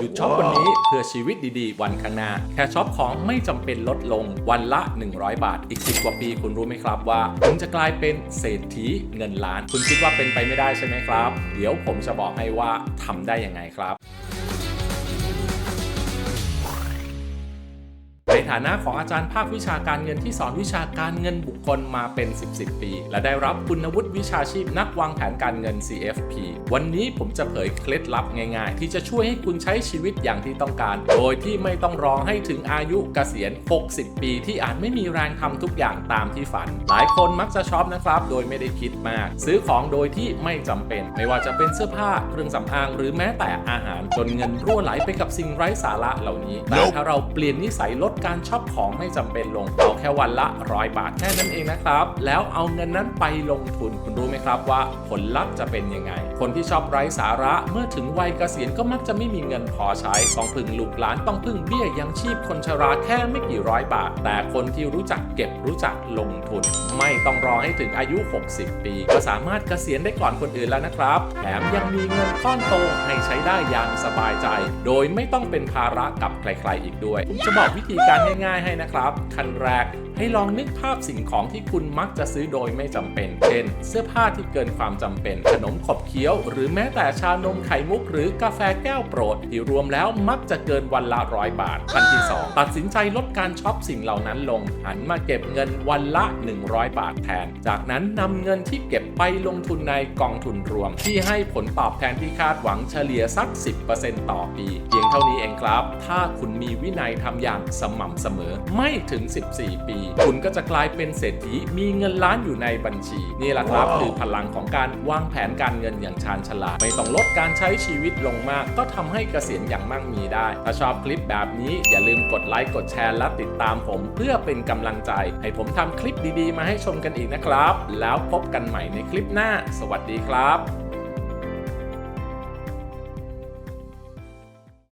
หยุดช็อปวันนี้เพื่อชีวิตดีๆ วันข้างหน้า แค่ช็อปของไม่จำเป็นลดลงวันละ 100 บาท อีก 10 กว่าปีคุณรู้ไหมครับว่าคุณจะกลายเป็นเศรษฐีเงินล้าน คุณคิดว่าเป็นไปไม่ได้ใช่ไหมครับ เดี๋ยวผมจะบอกให้ว่าทำได้ยังไงครับ ในฐานะของอาจารย์ภาควิชาการเงินที่สอนวิชาการเงินบุคคลมาเป็น 10 10 ปี และได้รับคุณวุฒิวิชาชีพนักวางแผนการเงิน CFP วันนี้ผมจะเผยเคล็ดลับง่ายๆ ที่จะช่วยให้คุณใช้ชีวิตอย่างที่ต้องการ โดยที่ไม่ต้องรอให้ถึงอายุเกษียณ 60 ปี ที่อาจไม่มีแรงทำทุกอย่างตามที่ฝัน หลายคนมักจะช็อปนะครับ โดยไม่ได้คิดมาก ซื้อของโดยที่ไม่จำเป็น ไม่ว่าจะเป็นเสื้อผ้าเครื่องสำอางหรือแม้แต่อาหารจนเงินรั่วไหลไปกับสิ่งไร้สาระเหล่านี้แต่ถ้าเราเปลี่ยนนิสัยลดการช็อปของไม่จำเป็นลงเอาแค่วันละร้อยบาทแค่นั้นเองนะครับ แล้วเอาเงินนั้นไปลงทุนคุณรู้ไหมครับว่าผลลัพธ์จะเป็นยังไง คนที่ชอบไร้สาระเมื่อถึงวัยเกษียณก็มักจะไม่มีเงินพอใช้ ต้องพึ่งลูกหลานต้องพึ่งเบี้ยยังชีพคนชราแค่ไม่กี่ร้อยบาท แต่คนที่รู้จักเก็บรู้จักลงทุน ไม่ต้องรอให้ถึงอายุ 60 ปี ก็สามารถเกษียณได้ก่อนคนอื่นแล้วนะครับ แถมยังมีเงินก้อนโตให้ใช้ได้อย่างสบายใจ โดยไม่ต้องเป็นภาระกับใครๆอีกด้วยผมจะบอกวิธีการง่ายๆให้นะครับขั้นแรกให้ลองนึกภาพสิ่งของที่คุณมักจะซื้อโดยไม่จำเป็น เช่น เสื้อผ้าที่เกินความจำเป็น ขนมขบเคี้ยวหรือแม้แต่ชานมไข่มุก หรือกาแฟแก้วโปรด ที่รวมแล้วมักจะเกินวันละร้อยบาทขั้นที่ 2 ตัดสินใจลดการช็อปสิ่งเหล่านั้นลง หันมาเก็บเงินวันละ 100 บาทแทน จากนั้นนำเงินที่เก็บไปลงทุนในกองทุนรวม ที่ให้ผลตอบแทนที่คาดหวังเฉลี่ยสัก 10%ต่อปี เพียงเท่านี้เองครับ ถ้าคุณมีวินัยทำอย่างสม่ำเสมอ ไม่ถึง 14 ปี คุณก็จะกลายเป็นเศรษฐีมีเงินล้านอยู่ในบัญชี นี่แหละครับคือพลังของการวางแผนการเงินอย่างชาญฉลาด ไม่ต้องลดการใช้ชีวิตลงมาก ก็ทำให้เกษียณอย่างมั่งมีได้ ถ้าชอบคลิปแบบนี้อย่าลืมกดไลค์กดแชร์และติดตามผม เพื่อเป็นกำลังใจ ให้ผมทำคลิปดีๆ มาให้ชมกันอีกนะครับ แล้วพบกันใหม่ในคลิปหน้า สวัสดีครับ